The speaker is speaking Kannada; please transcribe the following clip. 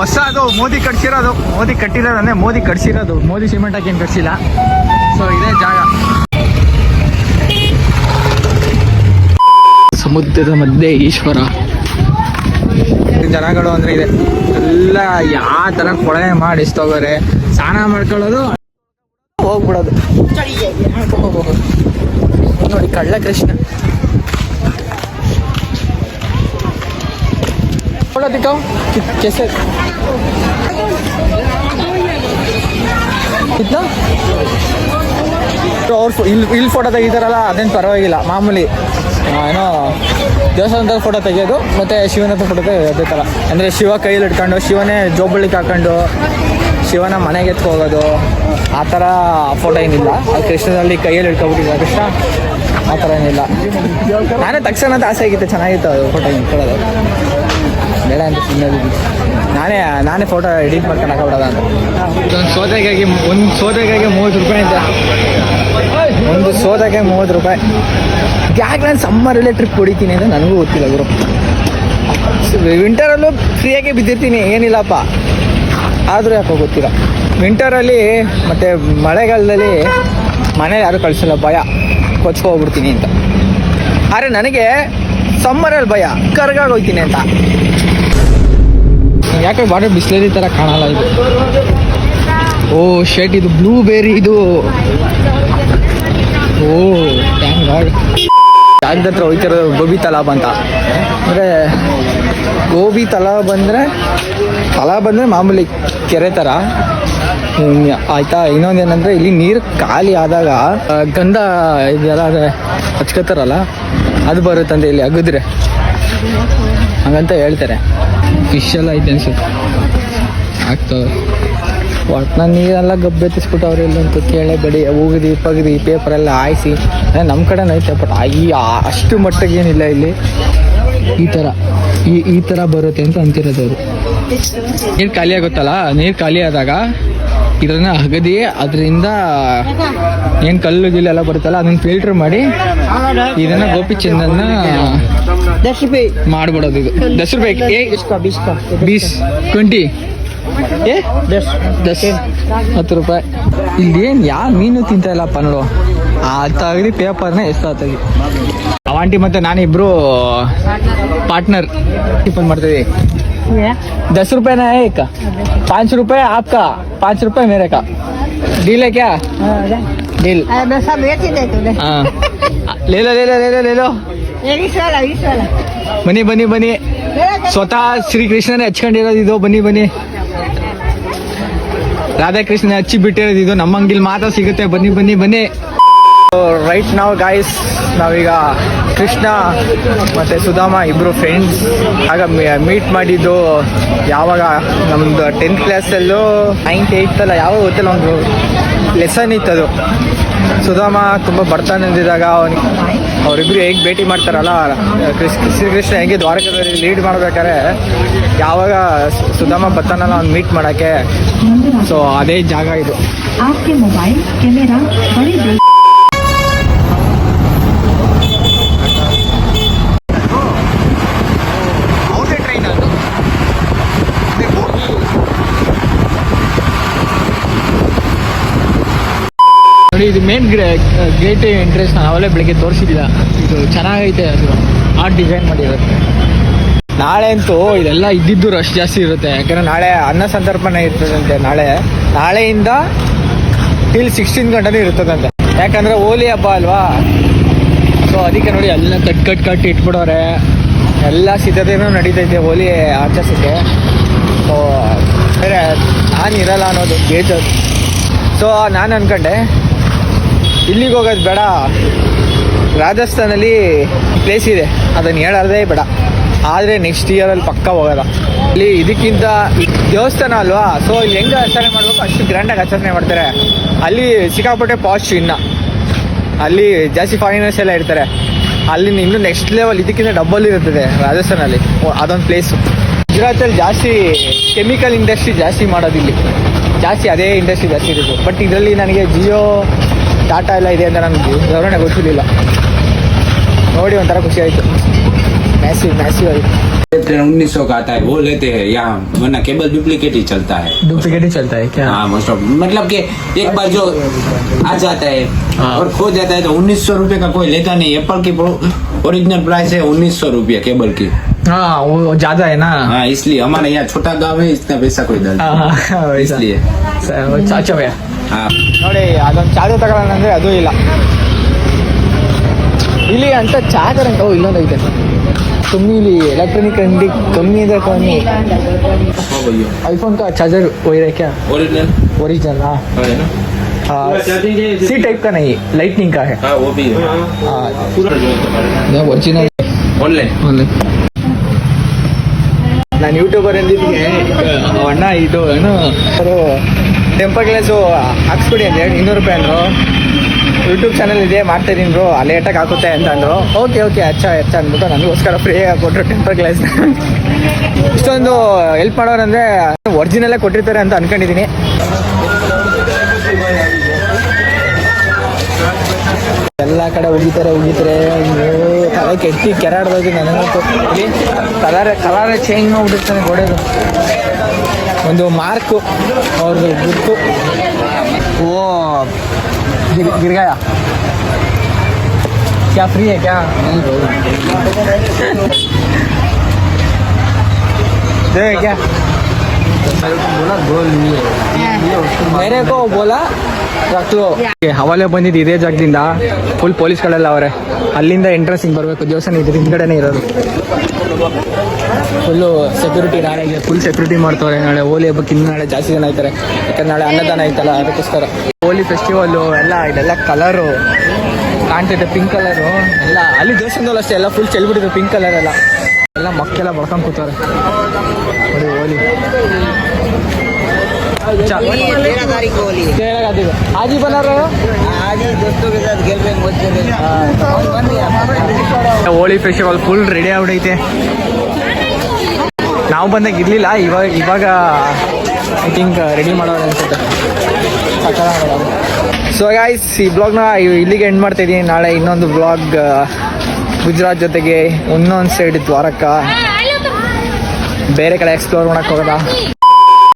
ಹೊಸ ಅದು ಮೋದಿ ಕಟ್ಸಿರೋದು. ಮೋದಿ ಕಟ್ಟಿರೋದಂದ್ರೆ ಮೋದಿ ಕಟ್ಸಿರೋದು. ಮೋದಿ ಸಿಮೆಂಟ್ ಹಾಕಿ ಏನು ಕಟ್ಸಿಲ್ಲ. ಸೊ ಇದೇ ಜಾಗ. ಸಮುದ್ರದ ಮಧ್ಯೆ ಈಶ್ವರ. ಜನಗಳು ಅಂದ್ರೆ ಇದೆ. ಎಲ್ಲ ಯಾವ ತರ ಕೊಳೆ ಮಾಡಿ ಎಸ್ತೋಗಾರೆ ಸ್ನಾನ ಮಾಡ್ಕೊಳ್ಳೋದು. ಹೋಗ್ಬಿಡೋದು. ನೋಡಿ ಕಳ್ಳ ಕೃಷ್ಣ थोड़ा ಅವ್ರು ಇಲ್ಲಿ ಇಲ್ಲಿ ಫೋಟೋ ತೆಗಿತಾರಲ್ಲ, ಅದೇನು ಪರವಾಗಿಲ್ಲ, ಮಾಮೂಲಿ. ಏನೋ, ದೇವಸ್ಥಾನದ ಫೋಟೋ ತೆಗೆಯೋದು, ಮತ್ತು ಶಿವನ ಹತ್ರ ಫೋಟೋ ಅದೇ ಥರ ಅಂದರೆ ಶಿವ ಕೈಯಲ್ಲಿ ಇಟ್ಕೊಂಡು ಶಿವನೇ ಜೋಬಳಿಗೆ ಹಾಕೊಂಡು, ಶಿವನ ಮನೆಗೆ ಎತ್ಕೊ ಹೋಗೋದು, ಆ ಥರ ಫೋಟೋ ಏನಿಲ್ಲ. ಕೃಷ್ಣದಲ್ಲಿ ಕೈಯಲ್ಲಿ ಇಟ್ಕೊಬಿಟ್ಟಿದ್ದ ಕೃಷ್ಣ, ಆ ಥರ ಏನಿಲ್ಲ. ನಾನೇ ತಕ್ಷಣ ಅಂತ ಆಸೆ ಆಗಿತ್ತು, ಚೆನ್ನಾಗಿತ್ತು ಅದು ಫೋಟೋ ಇಟ್ಕೊಳ್ಳೋದು ಬೇಡ ಅಂತ ಸುಮ್ಮನೆ ನಾನೇ ನಾನೇ ಫೋಟೋ ಎಡಿಟ್ ಮಾಡ್ಕೊಂಡು ಹಾಕೋಬಿಡೋದ ಅಂತ. ಒಂದು ಸೋದೆಗಾಗಿ ಒಂದು ಸೋದೆಗಾಗಿ ಮೂವತ್ತು ರೂಪಾಯಿ ಅಂತ. ಒಂದು ಸೋದೆಗೆ ಮೂವತ್ತು ರೂಪಾಯಿ. ಯಾಕೆ ನಾನು ಸಮ್ಮರಲ್ಲೇ ಟ್ರಿಪ್ ಹೊಡಿತೀನಿ ಅಂತ ನನಗೂ ಗೊತ್ತಿಲ್ಲ ಗುರು. ವಿಂಟರಲ್ಲೂ ಫ್ರೀಯಾಗಿ ಬಿದ್ದಿರ್ತೀನಿ ಏನಿಲ್ಲಪ್ಪ. ಆದರೂ ಯಾಕೋ ಗೊತ್ತಿಲ್ಲ. ವಿಂಟರಲ್ಲಿ ಮತ್ತು ಮಳೆಗಾಲದಲ್ಲಿ ಮನೆ ಯಾರು ಕಳಿಸಲ್ಲ ಭಯ. ಕೊಚ್ಕೋಗ್ಬಿಡ್ತೀನಿ ಅಂತ. ಆದರೆ ನನಗೆ ಸಮ್ಮರಲ್ಲಿ ಭಯ. ಕರ್ಗಾಗೋಗ್ತೀನಿ ಅಂತ. ಯಾಕೆ ವಾಟರ್ ಬಿಸ್ಲೇರಿ ಥರ ಕಾಣಲ್ಲ ಇದು. ಓ ಶರ್ಟ್ ಇದು ಬ್ಲೂಬೇರಿ ಇದು. ಓ ಥ್ಯಾಂಕ್ ಗಾಡ್ ಯಾರ್ದ ಹತ್ರ ಹೋಗ್ತಿರೋದು ಗೋಬಿ ತಲಾಬ್ ಅಂತ? ಅಂದರೆ ಗೋಬಿ ತಲಾಬ್ ಅಂದರೆ ತಲಾಬ್ ಅಂದರೆ ಮಾಮೂಲಿ ಕೆರೆ ಥರ ಆಯಿತಾ? ಏನಂದ್ರೆ ಇಲ್ಲಿ ನೀರು ಖಾಲಿ ಆದಾಗ ಗಂಧ ಇದೆಲ್ಲ ಹಚ್ಕೋತಾರಲ್ಲ, ಅದು ಬರುತ್ತಂತೆ ಇಲ್ಲಿ ಅಗದ್ರೆ ಹಂಗಂತ ಹೇಳ್ತಾರೆ. ಫಿಶ್ ಎಲ್ಲ ಐತೆ ಅನ್ಸುತ್ತೆ. ಒಟ್ಟು ನಾ ನೀರೆಲ್ಲ ಗಬ್ಬೆತ್ತಿಸ್ಬಿಟ್ಟವ್ರೆ ಇಲ್ಲಂತೂ ಕೇಳೆ ಬಡಿ. ಉಗಿದಿ ಪಗದಿ ಪೇಪರ್ ಎಲ್ಲ ಹಾಯಿಸಿ. ನಮ್ಮ ಕಡೆನೂ ಐತೆ ಬಟ್ ಈ ಅಷ್ಟು ಮಟ್ಟಿಗೆ ಏನಿಲ್ಲ ಇಲ್ಲಿ. ಈ ಥರ ಈ ಈ ಥರ ಬರುತ್ತೆ ಅಂತ ಅಂತಿರೋದು ಅವರು. ನೀರು ಖಾಲಿ ಆಗುತ್ತಲ್ಲ? ನೀರು ಖಾಲಿ ಆದಾಗ? ಇದನ್ನ ಅಗದಿ ಅದರಿಂದ ಏನು ಕಲ್ಲು ಗಿಲ್ಲು ಎಲ್ಲ ಬರುತ್ತಲ್ಲ ಅದನ್ನ ಫಿಲ್ಟರ್ ಮಾಡಿ ಇದನ್ನ ಗೋಪಿ ಚಂದನ್ನ ಮಾಡ್ಬಿಡೋದು ಇದು. ದಸ ರೂಪಾಯಿ ಬೀಸ್. ಟ್ವೆಂಟಿ. ಹತ್ತು ರೂಪಾಯಿ. ಇಲ್ಲೇನು ಯಾವ ಮೀನು ತಿಂತ ಇಲ್ಲ ಪನ್ನಡು ಅದಾಗಲಿ ಪೇಪರ್ನ ಎಷ್ಟು ಆತಾಗಿ ಅವಾಂಟಿ ಮತ್ತೆ ನಾನಿಬ್ರು ಪಾರ್ಟ್ನರ್. ಟಿಫನ್ ಮಾಡ್ತೀವಿ दस रुपए ना है एक पाँच रुपए आपका पाँच रुपए मेरे का डील है क्या डील सब एक ही देते हैं हाँ ले लो ले लो ले लो ले लो ये बीस वाला बीस वाला ಬನ್ನಿ ಬನ್ನಿ ಬನ್ನಿ ಸ್ವತಃ ಶ್ರೀಕೃಷ್ಣನೇ ಹಚ್ಕೊಂಡಿರೋದು ಇದು ಬನ್ನಿ ಬನ್ನಿ ರಾಧಾಕೃಷ್ಣ ಹಚ್ಚಿ ಬಿಟ್ಟಿರೋದು ಇದು ನಮ್ಮ ಅಂಗಡಿಲಿ ಮಾತ್ರ ಸಿಗುತ್ತೆ ಬನ್ನಿ ಬನ್ನಿ ಬನ್ನಿ ರೈಟ್ ನಾವು ಗಾಯ್ಸ್ ನಾವೀಗ ಕೃಷ್ಣ ಮತ್ತೆ ಸುಧಾಮ ಇಬ್ರು ಫ್ರೆಂಡ್ಸ್ ಆಗ ಮೀಟ್ ಮಾಡಿದ್ದು ಯಾವಾಗ? ನಮ್ದು ಟೆಂತ್ ಕ್ಲಾಸಲ್ಲೂ ನೈನ್ತ್ ಏಯ್ತಲ್ಲ ಯಾವ ಗೊತ್ತಿಲ್ಲ, ಒಂದು ಲೆಸನ್ ಅದು. ಸುಧಾಮ ತುಂಬ ಬರ್ತಾನೆ ಅಂದಿದಾಗ ಅವನಿಗೆ ಅವರಿಬ್ರು ಹೇಗೆ ಭೇಟಿ ಮಾಡ್ತಾರಲ್ಲ ಕೃಷ್ಣ ಶ್ರೀಕೃಷ್ಣ ಹೇಗೆ ದ್ವಾರಕದಲ್ಲಿ ಲೀಡ್ ಮಾಡ್ಬೇಕಾದ್ರೆ ಯಾವಾಗ ಸುಧಾಮ ಬರ್ತಾನಲ್ಲ ಅವ್ನು ಮೀಟ್ ಮಾಡೋಕ್ಕೆ. ಸೊ ಅದೇ ಜಾಗ ಇದು. ನೋಡಿ, ಇದು ಮೇನ್ ಗೇಟ್ ಎಂಟ್ರೆನ್ಸ್ ನಾನು ಅವಲೇ ಬೆಳಿಗ್ಗೆ ತೋರಿಸಿಲ್ಲ ಇದು ಚೆನ್ನಾಗೈತೆ ಅದು. ಆರ್ಟ್ ಡಿಸೈನ್ ಮಾಡಿರುತ್ತೆ ನಾಳೆ ಅಂತೂ ಇದೆಲ್ಲ ಇದ್ದಿದ್ದು ರಶ್ ಜಾಸ್ತಿ ಇರುತ್ತೆ. ಯಾಕಂದ್ರೆ ನಾಳೆ ಅನ್ನ ಸಂತರ್ಪಣೆ ಇರ್ತದಂತೆ ನಾಳೆ. ನಾಳೆಯಿಂದ ಟಿಲ್ ಸಿಕ್ಸ್ಟೀನ್ ಗಂಟೆನೂ ಇರ್ತದಂತೆ. ಯಾಕಂದ್ರೆ ಹೋಲಿ ಹಬ್ಬ ಅಲ್ವಾ? ಸೊ ಅದಕ್ಕೆ ನೋಡಿ ಎಲ್ಲ ಕಟ್ ಕಟ್ ಕಟ್ ಇಟ್ಬಿಡೋರೆ. ಎಲ್ಲ ಸಿದ್ಧತೆಯೂ ನಡೀತೈತೆ ಹೋಲಿ ಆಚರಿಸಕ್ಕೆ. ಸೊ ಬೇರೆ ನಾನು ಇರಲ್ಲ ಅನ್ನೋದು ಬೇಜಾರು ಸೊ ನಾನು ಅನ್ಕೊಂಡೆ ಇಲ್ಲಿಗೆ ಹೋಗೋದು ಬೇಡ. ರಾಜಸ್ಥಾನಲ್ಲಿ ಪ್ಲೇಸ್ ಇದೆ. ಅದನ್ನು ಹೇಳೋದೇ ಬೇಡ. ಆದರೆ ನೆಕ್ಸ್ಟ್ ಇಯರಲ್ಲಿ ಪಕ್ಕ ಹೋಗೋದ. ಇಲ್ಲಿ ಇದಕ್ಕಿಂತ ದೇವಸ್ಥಾನ ಅಲ್ವಾ? ಸೊ ಇಲ್ಲಿ ಹೆಂಗೆ ಆಚರಣೆ ಮಾಡಬೇಕು? ಅಷ್ಟು ಗ್ರ್ಯಾಂಡಾಗಿ ಆಚರಣೆ ಮಾಡ್ತಾರೆ. ಅಲ್ಲಿ ಸಿಕ್ಕಾಪಟ್ಟೆ ಪಾಸ್ಟ್ ಇನ್ನ. ಅಲ್ಲಿ ಜಾಸ್ತಿ ಫಾರಿನರ್ಸ್ ಎಲ್ಲ ಇರ್ತಾರೆ. ಅಲ್ಲಿ ಇನ್ನೂ ನೆಕ್ಸ್ಟ್ ಲೆವೆಲ್ ಇದಕ್ಕಿಂತ ಡಬಲ್ ಇರುತ್ತದೆ ರಾಜಸ್ಥಾನಲ್ಲಿ. ಅದೊಂದು ಪ್ಲೇಸು ಗುಜರಾತಲ್ಲಿ ಜಾಸ್ತಿ ಕೆಮಿಕಲ್ ಇಂಡಸ್ಟ್ರಿ ಜಾಸ್ತಿ ಮಾಡೋದಿಲ್ಲಿ. ಜಾಸ್ತಿ ಅದೇ ಇಂಡಸ್ಟ್ರಿ ಜಾಸ್ತಿ ಇರೋದು. ಬಟ್ ಇದರಲ್ಲಿ ನನಗೆ ಜಿಯೋ ಟಾಟಾ ಎಲ್ಲ ಇದೆ ಅಂತ ನನಗೆ ವಿವರಣೆ ಗೊತ್ತಿರಲಿಲ್ಲ ನೋಡಿ ಒಂಥರ ಖುಷಿ ಆಯಿತು ಮ್ಯಾಸಿವ್ ಮ್ಯಾಸಿವ್ ಆಯಿತು ट्रेन उन्नीस सौ का आता है वो लेते हैं यहाँ वरना केबल डुप्लीकेट ही चलता है डुप्लीकेट ही चलता है क्या हाँ मोस्ट ऑफ मतलब कि एक बार जो आ जाता है हाँ। और खो जाता है तो उन्नीस सौ रूपये का कोई लेता नहीं एप्पल की ओरिजिनल प्राइस है उन्नीस सौ रूपये केबल की हाँ वो ज्यादा है ना हाँ इसलिए हमारे यहाँ छोटा गांव है इतना पैसा कोई डालता हाँ, हाँ, नहीं। वैसा। इसलिए ಸ- ಚಾಚು ಭಯ हाँ ನೋಡಿ ಅದೊಂದು ಚಾರ್ಜರ್ ತಗೊಳ್ಳೋಣ ಅಂದ್ರೆ ಅದು ಇಲ್ಲ ಇಲ್ಲಿ ಅಂತ ಚಾರ್ಜರ್ ಅಂತ ಓ ಇಲ್ಲೊಂದು ಐತೆ ಕಮ್ಮಿ ಇಲ್ಲಿ ಎಲೆಕ್ಟ್ರಾನಿಕ್ ಅಂಗಡಿ ಕಮ್ಮಿ ಇದೆ ಕಮ್ಮಿ हाँ भैया आईफोन का चार्जर वही है क्या ओरिजिनल ओरिजिनल हाँ है ना सी टाइप का नहीं लाइटनिंग का है हाँ वो भी है ಒರಿಜಿನಲ್ ऑनलाइन ನಾನು ಯೂಟ್ಯೂಬರ್ ಎಂದಿದ್ದೆ ಅಣ್ಣ ಇದು ಏನು ಅವರು ಟೆಂಪರ್ ಗ್ಲಾಸು ಹಾಕ್ಸ್ಬಿಡಿ ಅಂತ ಹೇಳಿ ಇನ್ನೂರು ರೂಪಾಯಿ ಅಂದರು. ಯೂಟ್ಯೂಬ್ ಚಾನಲ್ ಇದೆ ಮಾಡ್ತಾ ಇದೀನಿ ಬ್ರೋ ಲೇಟಾಗಿ ಹಾಕುತ್ತೆ ಅಂತ ಅಂದರು. ಓಕೆ ಓಕೆ ಅಚ್ಚ ಅಚ್ಚ ಅಂದ್ಬಿಟ್ಟು ನನಗೋಸ್ಕರ ಫ್ರೀಯಾಗಿ ಕೊಟ್ಟರು ಟೆಂಪರ್ ಗ್ಲಾಸ್ ಇಷ್ಟೊಂದು ಹೆಲ್ಪ್ ಮಾಡೋರಂದರೆ ಒರಿಜಿನಲ್ಲೇ ಕೊಟ್ಟಿರ್ತಾರೆ ಅಂತ ಅಂದ್ಕೊಂಡಿದ್ದೀನಿ ಎಲ್ಲ ಕಡೆ ಉಗಿತಾರೆ ಉಗಿತಾರೆ. ಅಯ್ಯೋ, ತಲೆ ಕೆಟ್ಟಿ ಕೆರಾಡ್ಬೇಕು ನನಗಂತೂ ಇಲ್ಲಿ ಕಲರ್ ಕಲರ್ ಚೇಂಜ್ ಮಾಡ್ಬಿಟ್ಟಿರ್ತಾನೆ ಗೋಡೆದು ಒಂದು ಮಾರ್ಕು ಅವ್ರದ್ದು ಗುರ್ತು ಓ ಗಿರ್ ಗಿರ್ಗಾಯ क्या फ्री है क्या दे क्या ಮೇರೆ ಕೋ ಬೋಲಾ ರಕ್ ಲೋ ಹವಾಲೆ ಬಂದಿದ್ದು ಇದೇ ಜಾಗದಿಂದ ಫುಲ್ ಪೊಲೀಸ್ಗಳೆಲ್ಲ ಅವ್ರೆ. ಅಲ್ಲಿಂದ ಎಂಟ್ರೆನ್ಸಿಗೆ ಬರಬೇಕು. ದೇವಸ್ಥಾನ ಇದ್ರ ಹಿಂದ್ಗಡೆನೆ ಇರೋದು. ಫುಲ್ಲು ಸೆಕ್ಯೂರಿಟಿ ನಾಳೆಗೆ ಫುಲ್ ಸೆಕ್ಯೂರಿಟಿ ಮಾಡ್ತಾರೆ ನಾಳೆ. ಹೋಲಿ ಹಬ್ಬಕ್ಕೆ ಇನ್ನು ನಾಳೆ ಜಾಸ್ತಿ ಜನ ಆಯ್ತಾರೆ ಯಾಕಂದ್ರೆ ನಾಳೆ ಅನ್ನದಾನ ಐತಲ್ಲ ಅದಕ್ಕೋಸ್ಕರ. ಹೋಲಿ ಫೆಸ್ಟಿವಲ್ಲು ಎಲ್ಲ ಇದೆಲ್ಲ ಕಲರು ಕಾಣ್ತಿದೆ ಪಿಂಕ್ ಕಲರು ಎಲ್ಲ ಅಲ್ಲಿ ದೇವಸ್ಥಾನದಲ್ಲೂ ಅಷ್ಟೇ ಎಲ್ಲ ಫುಲ್ ಚೆಲ್ಬಿಟ್ಟಿದ್ರು ಪಿಂಕ್ ಕಲರ್ ಎಲ್ಲ. ಮಕ್ಕೆಲ್ಲ ಮಕ್ಕಳೆಲ್ಲ ಬಳ್ಕೊಂಡು ಕೂತಾರೆ ಹೋಲಿ ಚಾ तेरह तारीख को होली है तेरह का दिन आज ही बना रहे हो आज ही दोस्तों के साथ खेल पे मौज कर रहे हैं। बन गया ಹೋಳಿ ಫೆಸ್ಟಿವಲ್ ಫುಲ್ ರೆಡಿ ಆಗ್ಬಿಟ್ಟೈತೆ ನಾವು ಬಂದಾಗ ಇರಲಿಲ್ಲ ಇವಾಗ ಇವಾಗ ಐ ಥಿಂಕ್ ರೆಡಿ ಮಾಡೋರು ಅನ್ಸುತ್ತೆ ಸೊ ಗಾಯ್ಸ್ ಈ ಬ್ಲಾಗ್ನ ಇಲ್ಲಿಗೆ ಎಂಡ್ ಮಾಡ್ತಾ ಇದ್ದೀನಿ ನಾಳೆ ಇನ್ನೊಂದು ಬ್ಲಾಗ್ ಗುಜರಾತ್ ಜೊತೆಗೆ ಇನ್ನೊಂದು ಸೈಡ್ ದ್ವಾರಕ ಬೇರೆ ಕಡೆ ಎಕ್ಸ್ಪ್ಲೋರ್ ಮಾಡಕ್ಕೆ ಹೋಗೋದ